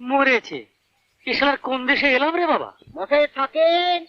মরেছে। এসার কোন দেশে এলাম রে বাবা? মশাই থাকেন।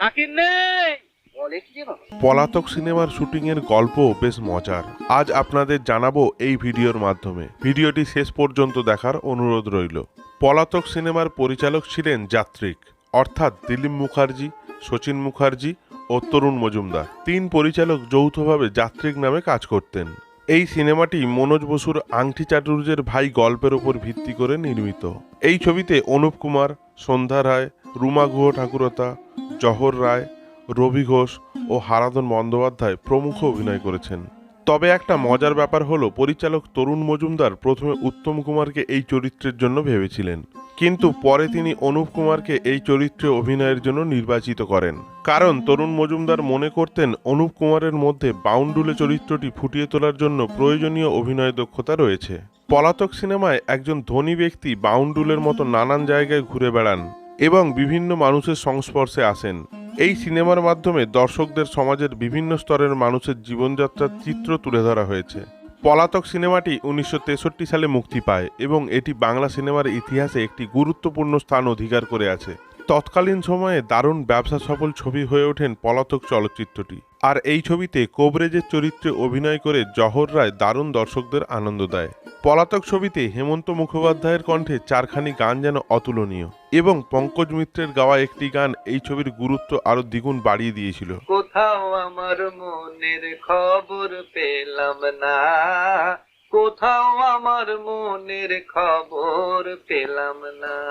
থাকিন নেই। বলে কি যেন পলাতক সিনেমার শুটিংয়ের গল্প বেশ মজার। আজ আপনাদের জানাব এই ভিডিওর মাধ্যমে। ভিডিওটি শেষ পর্যন্ত দেখার অনুরোধ রইল। পলাতক সিনেমার পরিচালক ছিলেন যাত্রিক অর্থাৎ দিলীপ মুখার্জি শচীন মুখার্জি ও তরুণ মজুমদার। তিন পরিচালক যৌথভাবে যাত্রিক নামে কাজ করতেন। এই সিনেমাটি মনোজ বসুর আংটি চাটুর্যের ভাই গল্পের ওপর ভিত্তি করে নির্মিত। এই ছবিতে অনুপ কুমার, সন্ধ্যা রায়, রুমা গুহ ঠাকুরতা, জহর রায়, রবি ঘোষ ও হারাধন বন্দ্যোপাধ্যায় প্রমুখ অভিনয় করেছেন। তবে একটা মজার ব্যাপার হলো, পরিচালক তরুণ মজুমদার প্রথমে উত্তম কুমারকে এই চরিত্রের জন্য ভেবেছিলেন। কিন্তু পরে তিনি অনুপ কুমারকে এই চরিত্রে অভিনয়ের জন্য নির্বাচিত করেন। কারণ তরুণ মজুমদার মনে করতেন, অনুপ কুমারের মধ্যে বাউন্ডুলে চরিত্রটি ফুটিয়ে তোলার জন্য প্রয়োজনীয় অভিনয় দক্ষতা রয়েছে। পলাতক সিনেমায় একজন ধনী ব্যক্তি বাউন্ডুলের মতো নানান জায়গায় ঘুরে বেড়ান এবং বিভিন্ন মানুষের সংস্পর্শে আসেন। এই সিনেমার মাধ্যমে দর্শকদের সমাজের বিভিন্ন স্তরের মানুষের জীবনযাত্রার চিত্র তুলে ধরা হয়েছে। পলাতক সিনেমাটি উনিশশো তেষট্টি সালে মুক্তি পায় এবং এটি বাংলা সিনেমার ইতিহাসে একটি গুরুত্বপূর্ণ স্থান অধিকার করে আছে। তৎকালীন সময়ে দারুণ ব্যবসা সফল ছবি হয়ে ওঠেন পলাতক চলচ্চিত্রটি। আর এই ছবিতে কোবরেজের চরিত্রে অভিনয় করে জহর রায় দারুণ দর্শকদের আনন্দ দেয়। পলাতক ছবিতে হেমন্ত মুখোপাধ্যায়ের কণ্ঠে চারখানি গান যেন অতুলনীয় এবং পঙ্কজ মিত্রের গাওয়া একটি গান এই ছবির গুরুত্ব আরও দ্বিগুণ বাড়িয়ে দিয়েছিল। কোথাও আমার মনের খবর পেলাম না।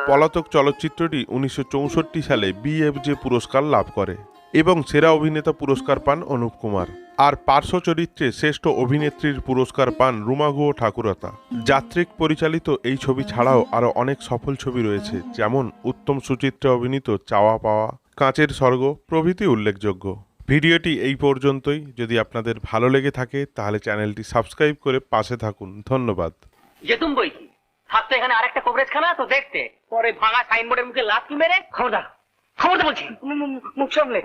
পলাতক চলচ্চিত্রটি উনিশশো চৌষট্টি সালে বিএফজে পুরস্কার লাভ করে এবং সেরা অভিনেতা পুরস্কার পান অনুপ কুমার। আর পার্শ্ব চরিত্রে শ্রেষ্ঠ অভিনেত্রীর পুরস্কার পান রুমা গুহ ঠাকুরতা। যাত্রিক পরিচালিত এই ছবি ছাড়াও আরও অনেক সফল ছবি রয়েছে, যেমন উত্তম সুচিত্রে অভিনীত চাওয়া পাওয়া, কাঁচের স্বর্গ প্রভৃতি উল্লেখযোগ্য। ভিডিওটি এই পর্যন্তই। যদি আপনাদের ভালো লেগে থাকে তাহলে চ্যানেলটি সাবস্ক্রাইব করে পাশে থাকুন। ধন্যবাদ। যেতুম বই কি? থাকতো এখানে আরেকটা কবরেজ খানা তো দেখতে। পরে ভাঙা সাইনবোর্ডের মুখে লাথি মেরে? খবরদার খবরদার বলছি। মুখ সামলে।